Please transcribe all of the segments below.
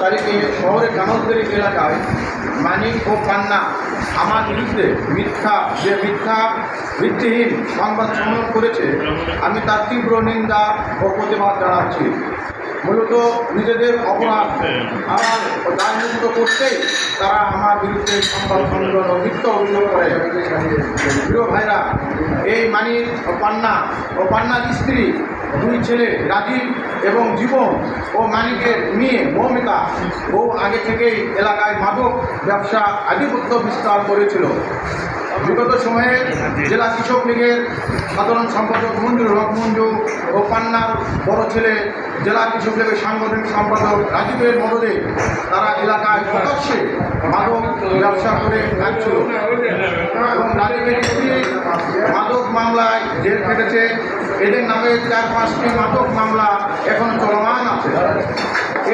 তারিখে শহরের কানকদের এলাকায় মানিক ও পান্না আমার বিরুদ্ধে মিথ্যা, যে মিথ্যা ভিত্তিহীন সংবাদ সম্মেলন করেছে, আমি তার তীব্র নিন্দা ও প্রতিবাদ জানাচ্ছি। মূলত নিজেদের অপরাধ আমার দায়মুক্ত করতেই তারা আমার বিরুদ্ধে সংবাদ ও মিথ্যা অভিযোগ করে। প্রিয় ভাইরা, এই মানিক ও পান্না ও পান্নার স্ত্রী দুই ছেলে রাজীব এবং জীবন ও মানিকের মেয়ে মৌমিতা ও আগে থেকেই এলাকায় মাদক ব্যবসা আধিপত্য বিস্তার করেছিল। বিগত সময়ে জেলা কৃষক লীগের সাধারণ সম্পাদক মঞ্জুর হক মঞ্জু ও পান্নার বড় ছেলে জেলা কৃষক লীগের সাংগঠনিক সম্পাদক রাজীবের মদদে তারা এলাকায় প্রকাশ্যে মাদক ব্যবসা করে আসছিল। এবং রাজীবের মাদক মামলায় জেল খেটেছে। এদের নামে চার পাঁচটি মাদক মামলা এখন চলমান আছে।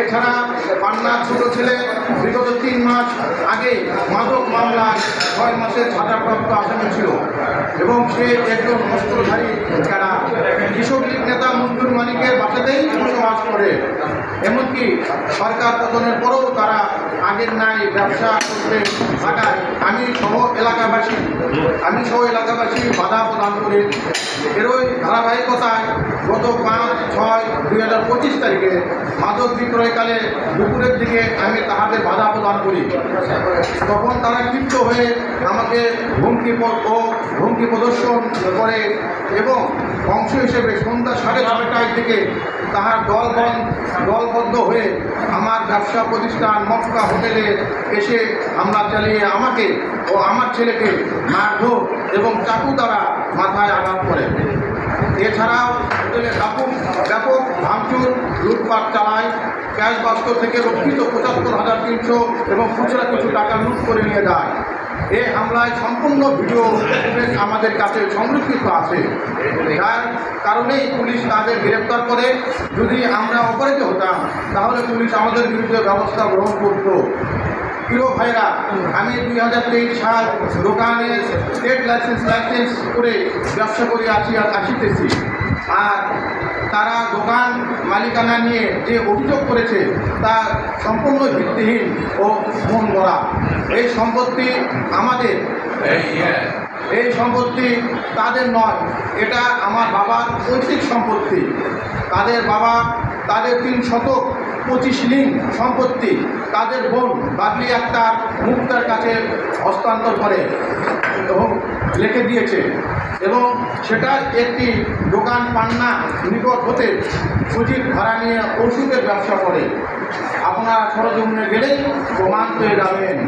এছাড়া পান্নার ছোট ছেলে বিগত তিন মাস আগে মাদক মামলায় ছয় মাসের ছাড়াপ্রাপ্ত আসামি ছিল এবং সে একজন অস্ত্রধারী কারা কৃষক লীগ নেতা মঞ্জুর মানিকের বাসাতেই বসবাস করে। এমনকি সরকার পতনের পরেও তারা আগের নাই ব্যবসা করতে থাকায়। আমি সহ এলাকাবাসী আমি সহ এলাকাবাসী বাধা প্রদান করে এরই ধারাবাহিকতায় গত পাঁচ, ছয়, দুই হাজার পঁচিশ তারিখে মাদক বিক্রয়কালে দুপুরের দিকে আমি তাহাদের বাধা প্রদান করি। তখন তারা ক্ষিপ্ত হয়ে আমাকে হুমকি ও হুমকি প্রদর্শন করে এবং অংশ হিসেবে সন্ধ্যা সাড়ে ছয়টার দিকে তাহার দলবন দলবদ্ধ হয়ে আমার ব্যবসা প্রতিষ্ঠান মক্কা হোটেলে এসে হামলা চালিয়ে আমাকে ও আমার ছেলেকে মারধর এবং চাকু দ্বারা মাথায় আঘাত করে। এছাড়াও হোটেলে ব্যাপক ব্যাপক ভাঙচুর, লুটপাট চালায় ক্যাশ বাস্ক থেকে রক্ষিত পঁচাত্তর হাজার তিনশো এবং খুচরা কিছু টাকা লুট করে নিয়ে যায়। এই হামলায় সম্পূর্ণ ভিডিও আমাদের কাছে সংরক্ষিত আছে। যার কারণেই পুলিশ তাদের গ্রেপ্তার করে। যদি আমরা অপরাধ হতাম, তাহলে পুলিশ আমাদের বিরুদ্ধে ব্যবস্থা গ্রহণ করত। প্রিয় ভাইরা আমি দুই হাজার তেইশ সাল দোকানে স্টেট লাইসেন্স লাইসেন্স করে ব্যবসা করে আসি আসিতেছি। আর তারা দোকান মালিকানা নিয়ে যে অভিযোগ করেছে তা সম্পূর্ণ ভিত্তিহীন ও মন গড়া। এই সম্পত্তি আমাদের। এই সম্পত্তি তাদের নয়, এটা আমার বাবার পৈতৃক সম্পত্তি। তাদের বাবা তাদের তিন শতক পঁচিশ লিং সম্পত্তি তাদের বোন বাবলি আক্তার মুক্তার কাছে হস্তান্তর করে এবং লিখে দিয়েছে। এবং সেটা একটি দোকান পান্না নিকট হতে সুজিত ভাড়া নিয়ে ওষুধের ব্যবসা করে। আপনারা সরজমিনে গেলেই প্রমাণ পেয়ে যাবেন।